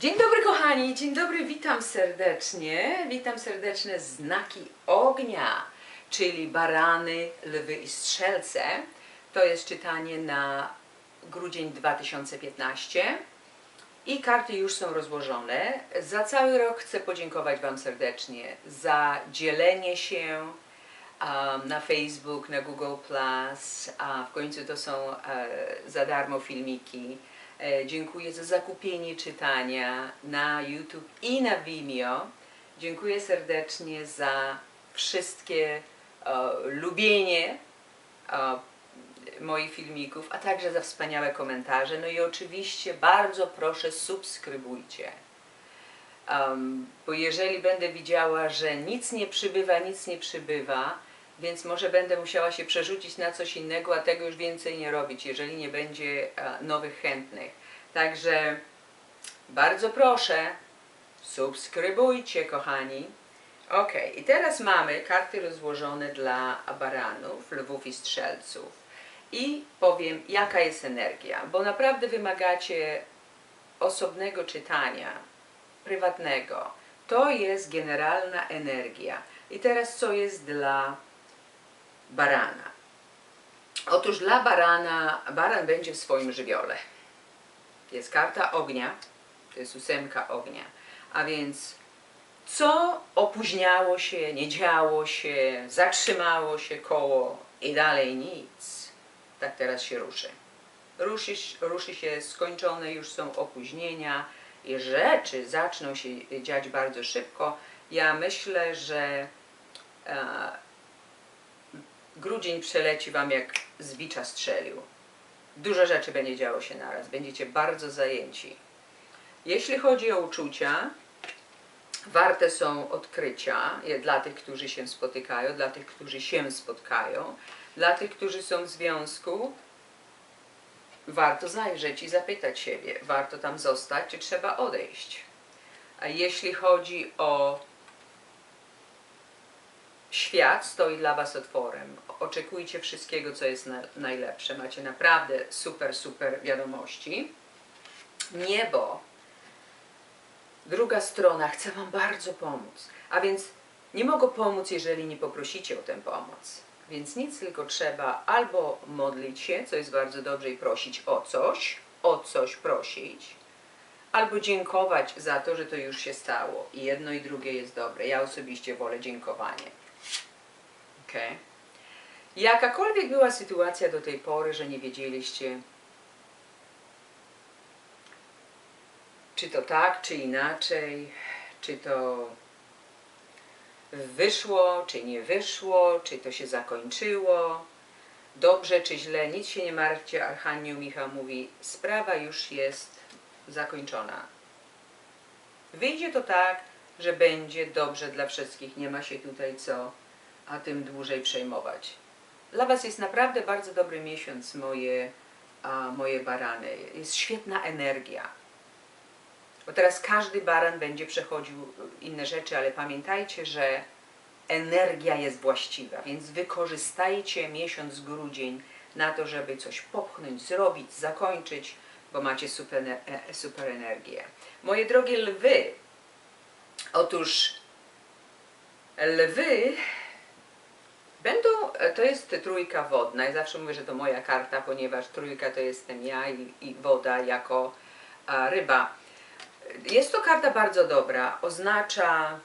Dzień dobry kochani, dzień dobry, witam serdecznie. Witam serdecznie znaki ognia, czyli barany, lwy i strzelce. To jest czytanie na grudzień 2015 i karty już są rozłożone. Za cały rok chcę podziękować Wam serdecznie za dzielenie się um, na Facebook, na Google+, a w końcu to są e, za darmo filmiki. E, dziękuję za zakupienie czytania na YouTube i na Vimeo. Dziękuję serdecznie za wszystkie e, lubienie e, moich filmików, a także za wspaniałe komentarze. No i oczywiście bardzo proszę subskrybujcie. Um, bo jeżeli będę widziała, że nic nie przybywa, nic nie przybywa, więc może będę musiała się przerzucić na coś innego, a tego już więcej nie robić, jeżeli nie będzie e, nowych chętnych. Także bardzo proszę, subskrybujcie, kochani. Ok, i teraz mamy karty rozłożone dla baranów, lwów i strzelców. I powiem, jaka jest energia, bo naprawdę wymagacie osobnego czytania, prywatnego. To jest generalna energia. I teraz co jest dla barana? Otóż dla barana, baran będzie w swoim żywiole. Jest karta ognia, to jest ósemka ognia. A więc co opóźniało się, nie działo się, zatrzymało się koło i dalej nic, tak teraz się ruszy. Ruszy, ruszy się, skończone już są opóźnienia i rzeczy zaczną się dziać bardzo szybko. Ja myślę, że e, grudzień przeleci Wam jak z strzelił. Dużo rzeczy będzie działo się naraz, będziecie bardzo zajęci. Jeśli chodzi o uczucia, warte są odkrycia dla tych, którzy się spotykają, dla tych, którzy się spotkają, dla tych, którzy są w związku. Warto zajrzeć i zapytać siebie, warto tam zostać, czy trzeba odejść. A jeśli chodzi o świat, stoi dla Was otworem. Oczekujcie wszystkiego, co jest na, najlepsze. Macie naprawdę super, super wiadomości. Niebo druga strona chce Wam bardzo pomóc. A więc nie mogę pomóc, jeżeli nie poprosicie o tę pomoc. Więc nic, tylko trzeba albo modlić się, co jest bardzo dobrze, i prosić o coś, o coś prosić, albo dziękować za to, że to już się stało. I jedno i drugie jest dobre. Ja osobiście wolę dziękowanie. Okay. Jakakolwiek była sytuacja do tej pory, że nie wiedzieliście, czy to tak, czy inaczej, czy to wyszło, czy nie wyszło, czy to się zakończyło, dobrze czy źle, nic się nie martwcie, Archanioł Michał mówi, sprawa już jest zakończona. Wyjdzie to tak, że będzie dobrze dla wszystkich, nie ma się tutaj co a tym dłużej przejmować. Dla Was jest naprawdę bardzo dobry miesiąc, moje, a, moje barany. Jest świetna energia. Bo teraz każdy baran będzie przechodził inne rzeczy, ale pamiętajcie, że energia jest właściwa, więc wykorzystajcie miesiąc grudzień na to, żeby coś popchnąć, zrobić, zakończyć, bo macie super, e- super energię. Moje drogie lwy, otóż lwy Będą, e, to jest trójka wodna. Ja zawsze mówię, że to moja karta, ponieważ trójka to jestem ja i, i woda jako a, ryba. Jest to karta bardzo dobra. Oznacza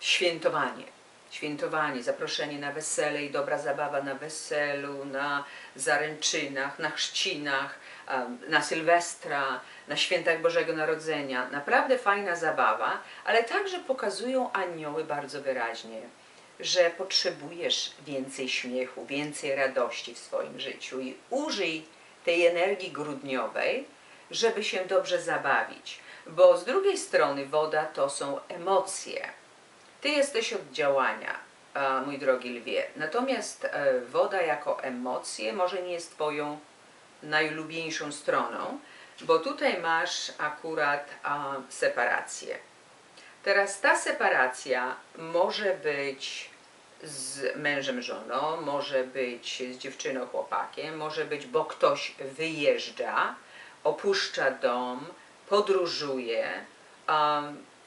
świętowanie. Świętowanie, zaproszenie na wesele i dobra zabawa na weselu, na zaręczynach, na chrzcinach, na Sylwestra, na świętach Bożego Narodzenia. Naprawdę fajna zabawa, ale także pokazują anioły bardzo wyraźnie, że potrzebujesz więcej śmiechu, więcej radości w swoim życiu i użyj tej energii grudniowej, żeby się dobrze zabawić. Bo z drugiej strony woda to są emocje. Ty jesteś od działania, a, mój drogi lwie. Natomiast e, woda jako emocje może nie jest twoją najlubieńszą stroną, bo tutaj masz akurat a, separację. Teraz ta separacja może być z mężem, żoną, może być z dziewczyną, chłopakiem, może być, bo ktoś wyjeżdża opuszcza dom, podróżuje,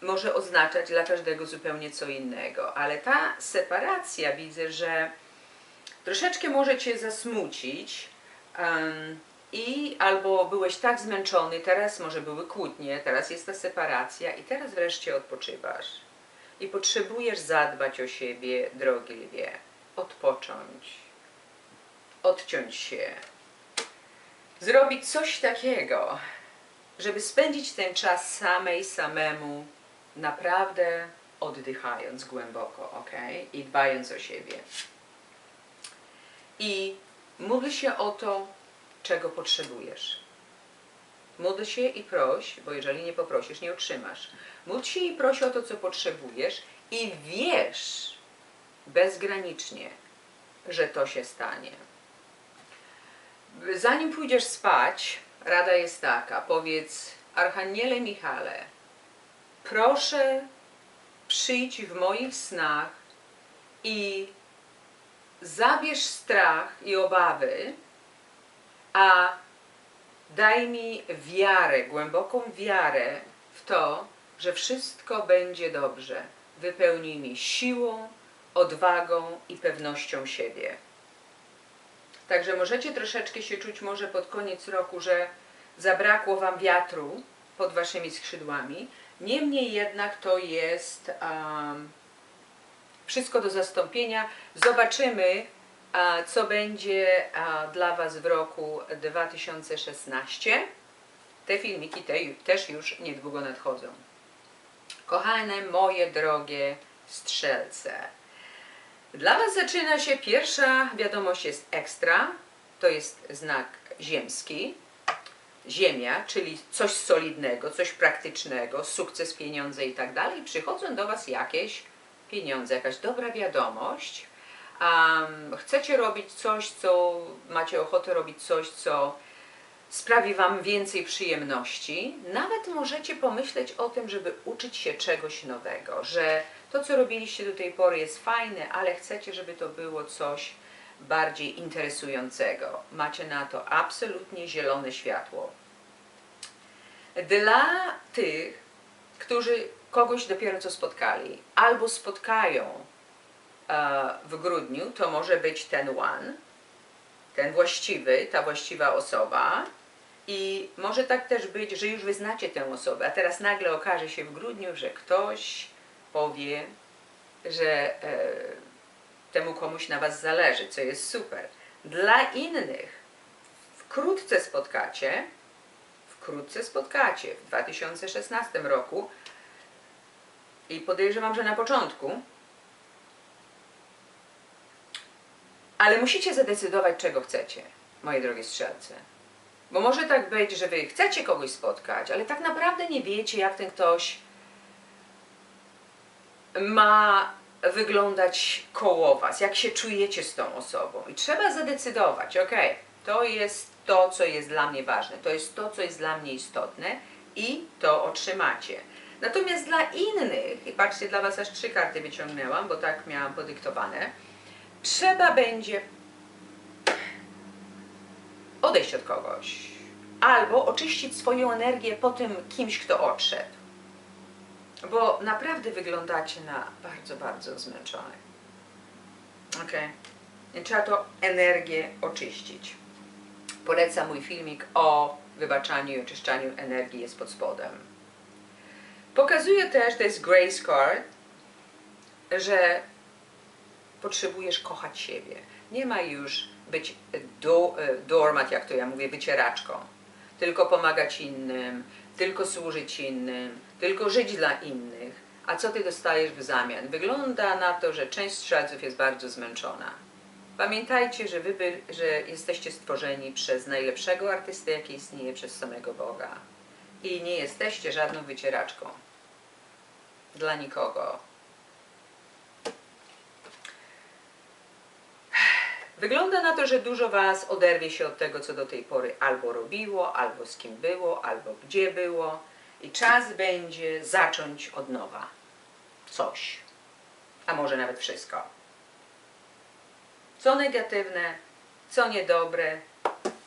może oznaczać dla każdego zupełnie co innego, ale ta separacja widzę, że troszeczkę może cię zasmucić i albo byłeś tak zmęczony, teraz może były kłótnie, teraz jest ta separacja i teraz wreszcie odpoczywasz. I potrzebujesz zadbać o siebie, drogi lwie, odpocząć, odciąć się, zrobić coś takiego, żeby spędzić ten czas samej, samemu, naprawdę oddychając głęboko, ok? I dbając o siebie. I módl się o to, czego potrzebujesz. Módl się i proś, bo jeżeli nie poprosisz, nie otrzymasz. Módl się i proś o to, co potrzebujesz i wiesz bezgranicznie, że to się stanie. Zanim pójdziesz spać, rada jest taka, powiedz Archaniele Michale, proszę przyjdź w moich snach i zabierz strach i obawy, a daj mi wiarę, głęboką wiarę w to, że wszystko będzie dobrze. Wypełnij mi siłą, odwagą i pewnością siebie. Także możecie troszeczkę się czuć może pod koniec roku, że zabrakło Wam wiatru pod Waszymi skrzydłami. Niemniej jednak to jest um, wszystko do zastąpienia. Zobaczymy, co będzie dla Was w roku 2016. Te filmiki te, też już niedługo nadchodzą. Kochane moje drogie strzelce, dla Was zaczyna się pierwsza wiadomość jest ekstra, to jest znak ziemski, ziemia, czyli coś solidnego, coś praktycznego, sukces, pieniądze i tak dalej. Przychodzą do Was jakieś pieniądze, jakaś dobra wiadomość. Um, chcecie robić coś, co macie ochotę robić coś, co sprawi Wam więcej przyjemności. Nawet możecie pomyśleć o tym, żeby uczyć się czegoś nowego, że to, co robiliście do tej pory jest fajne, ale chcecie, żeby to było coś bardziej interesującego. Macie na to absolutnie zielone światło. Dla tych, którzy kogoś dopiero co spotkali, albo spotkają e, w grudniu, to może być ten one, ten właściwy, ta właściwa osoba. I może tak też być, że już wyznacie tę osobę, a teraz nagle okaże się w grudniu, że ktoś powie, że e, temu komuś na Was zależy, co jest super. Dla innych wkrótce spotkacie, wkrótce spotkacie w 2016 roku i podejrzewam, że na początku, ale musicie zadecydować, czego chcecie, moje drogie strzelce. Bo może tak być, że Wy chcecie kogoś spotkać, ale tak naprawdę nie wiecie, jak ten ktoś ma wyglądać koło Was, jak się czujecie z tą osobą. I trzeba zadecydować, ok, to jest to, co jest dla mnie ważne, to jest to, co jest dla mnie istotne i to otrzymacie. Natomiast dla innych, i patrzcie, dla Was aż trzy karty wyciągnęłam, bo tak miałam podyktowane, trzeba będzie odejść od kogoś albo oczyścić swoją energię po tym kimś, kto odszedł bo naprawdę wyglądacie na bardzo, bardzo zmęczone. Ok? Trzeba to energię oczyścić. Polecam mój filmik o wybaczaniu i oczyszczaniu energii jest pod spodem. Pokazuje też, to jest Grace Card, że potrzebujesz kochać siebie. Nie ma już być do, doormat, jak to ja mówię, wycieraczką. Tylko pomagać innym, tylko służyć innym, tylko żyć dla innych. A co ty dostajesz w zamian? Wygląda na to, że część strzelców jest bardzo zmęczona. Pamiętajcie, że wy że jesteście stworzeni przez najlepszego artystę, jaki istnieje, przez samego Boga. I nie jesteście żadną wycieraczką. Dla nikogo. Wygląda na to, że dużo Was oderwie się od tego, co do tej pory albo robiło, albo z kim było, albo gdzie było. I czas będzie zacząć od nowa. Coś. A może nawet wszystko. Co negatywne, co niedobre,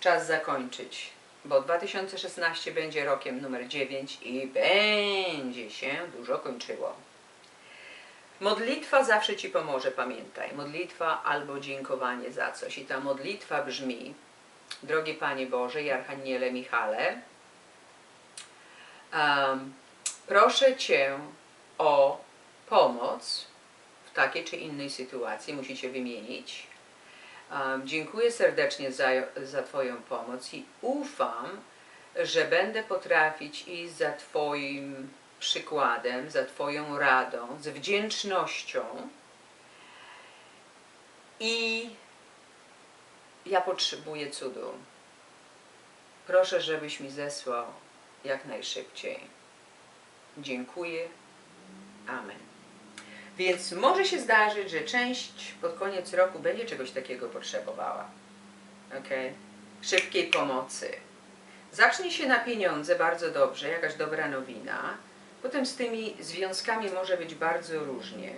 czas zakończyć. Bo 2016 będzie rokiem numer 9 i będzie się dużo kończyło. Modlitwa zawsze Ci pomoże, pamiętaj. Modlitwa albo dziękowanie za coś. I ta modlitwa brzmi, drogi Panie Boże i Archaniele Michale, em, proszę Cię o pomoc w takiej czy innej sytuacji, musicie wymienić. Um, dziękuję serdecznie za, za Twoją pomoc i ufam, że będę potrafić iść za Twoim przykładem, za Twoją radą, z wdzięcznością. I ja potrzebuję cudu. Proszę, żebyś mi zesłał jak najszybciej. Dziękuję. Amen. Więc może się zdarzyć, że część pod koniec roku będzie czegoś takiego potrzebowała. Ok? Szybkiej pomocy. Zacznie się na pieniądze bardzo dobrze, jakaś dobra nowina. Potem z tymi związkami może być bardzo różnie.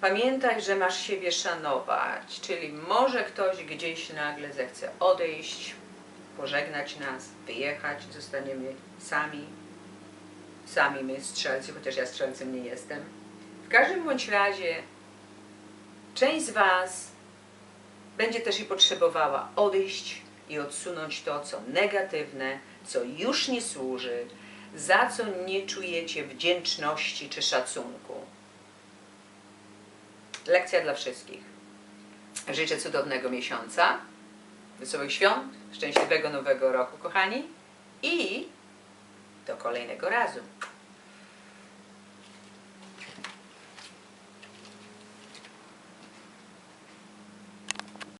Pamiętaj, że masz siebie szanować, czyli może ktoś gdzieś nagle zechce odejść, pożegnać nas, wyjechać, zostaniemy sami. Sami my, strzelcy, chociaż ja strzelcem nie jestem. W każdym bądź razie część z Was będzie też i potrzebowała odejść i odsunąć to, co negatywne, co już nie służy, za co nie czujecie wdzięczności czy szacunku. Lekcja dla wszystkich. Życzę cudownego miesiąca, wesołych świąt, szczęśliwego nowego roku, kochani, i do kolejnego razu.